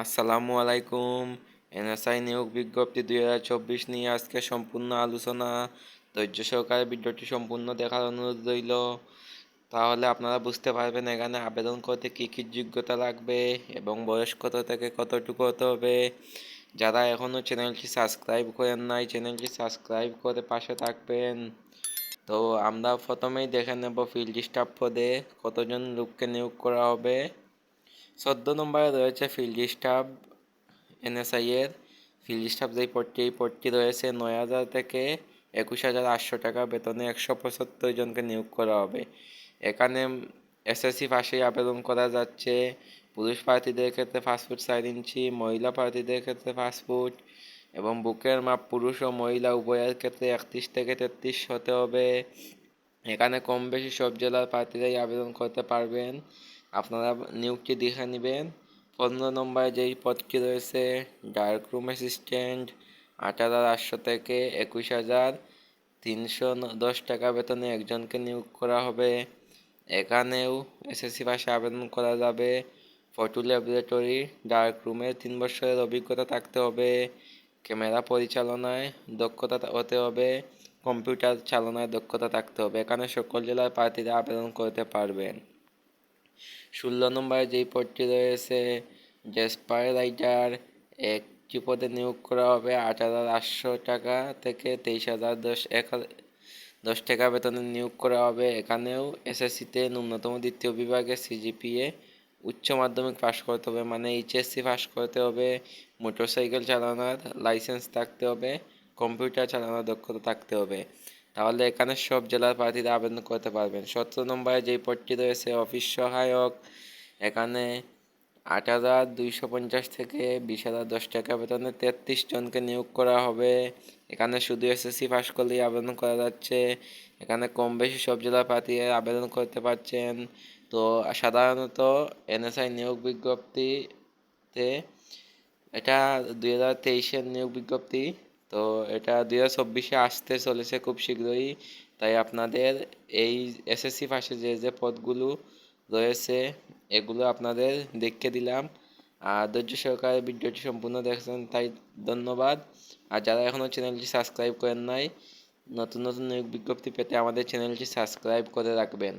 আসসালামু আলাইকুম। এনএসআই নিয়োগ বিজ্ঞপ্তি দুই হাজার চব্বিশ নিয়ে আজকে সম্পূর্ণ আলোচনা। ধৈর্য সহকারে ভিডিওটি সম্পূর্ণ দেখার অনুরোধ রইল। তাহলে আপনারা বুঝতে পারবেন এখানে আবেদন করতে কী কী যোগ্যতা লাগবে এবং বয়স কত থেকে কতটুকু হতে হবে। যারা এখনও চ্যানেলটি সাবস্ক্রাইব করেন নাই, চ্যানেলটি সাবস্ক্রাইব করে পাশে থাকবেন। তো আমরা প্রথমেই দেখে নেব ফিল্ড স্টাফ পদে কতজন লোককে নিয়োগ করা হবে। চোদ্দ নম্বরে রয়েছে ফিল্ড স্টাফ এনএসআই এর ফিল্ড স্টাফ যেই পদটি এই পদটি রয়েছে নয় হাজার থেকে একুশ হাজার আটশো টাকা বেতনে একশো পঁচাত্তর জনকে নিয়োগ করা হবে। এখানে এসএসসি পাশেই আবেদন করা যাচ্ছে পুরুষ প্রার্থীদের ক্ষেত্রে পাঁচ ফুট চার ইঞ্চি, মহিলা প্রার্থীদের ক্ষেত্রে ফুট এবং বুকের মাপ পুরুষ ও মহিলা উভয়ের ক্ষেত্রে একত্রিশ থেকে তেত্রিশ হতে হবে। এখানে কম বেশি সব জেলার প্রার্থীরাই আবেদন করতে পারবেন। আপনারা নিয়োগটি দেখে নেবেন। পনেরো নম্বরে যেই পদটি রয়েছে ডার্ক রুম অ্যাসিস্ট্যান্ট আট হাজার আটশো থেকে একুশ হাজার তিনশো দশ টাকা বেতনে একজনকে নিয়োগ করা হবে। এখানেও এসএসসি পাশে আবেদন করা যাবে। ফটো ল্যাবরেটরি ডার্ক রুমে তিন বছরের অভিজ্ঞতা থাকতে হবে। ক্যামেরা পরিচালনায় দক্ষতা হতে হবে। কম্পিউটার চালনায় দক্ষতা থাকতে হবে। এখানে সকল জেলার প্রার্থীরা আবেদন করতে পারবেন। ষোলো নম্বরে যেই পদটি রয়েছে জেসপার রাইটার একটি পদে নিয়োগ করা হবে? আট হাজার আটশো টাকা থেকে তেইশ হাজার দশ, এক দশ টাকা বেতনে নিয়োগ করা হবে। এখানেও এসএসসিতে ন্যূনতম দ্বিতীয় বিভাগে সিজিপিএ উচ্চ মাধ্যমিক পাশ করতে হবে মানে এইচএসসি পাশ করতে হবে। মোটরসাইকেল চালানোর লাইসেন্স থাকতে হবে, কম্পিউটার চালানোর দক্ষতা থাকতে হবে। তাহলে এখানে সব জেলার প্রার্থীরা আবেদন করতে পারবেন। সতেরো নম্বরে যেই পদটি রয়েছে, অফিস সহায়ক, এখানে আট হাজার দুইশো পঞ্চাশ থেকে বিশ হাজার দশ টাকা বেতনে তেত্রিশ জনকে নিয়োগ করা হবে। এখানে শুধু এসএসসি পাশ করলেই আবেদন করা যাচ্ছে। এখানে কম বেশি সব জেলার প্রার্থীরা আবেদন করতে পারছেন। তো সাধারণত এনএসআই নিয়োগ বিজ্ঞপ্তিতে এটা দুই হাজার তেইশের নিয়োগ বিজ্ঞপ্তি তো এটা দুই হাজার চব্বিশে আসতে চলেছে খুব শীঘ্রই। তাই আপনাদের এই এসএসসি পাশে যে যে পদগুলো রয়েছে, এগুলো আপনাদের দেখে দিলাম। আর ধৈর্য সহকারে ভিডিওটি সম্পূর্ণ দেখছেন, তাই ধন্যবাদ। আর যারা এখনও চ্যানেলটি সাবস্ক্রাইব করেন নাই, নতুন নতুন বিজ্ঞপ্তি পেতে আমাদের চ্যানেলটি সাবস্ক্রাইব করে রাখবেন।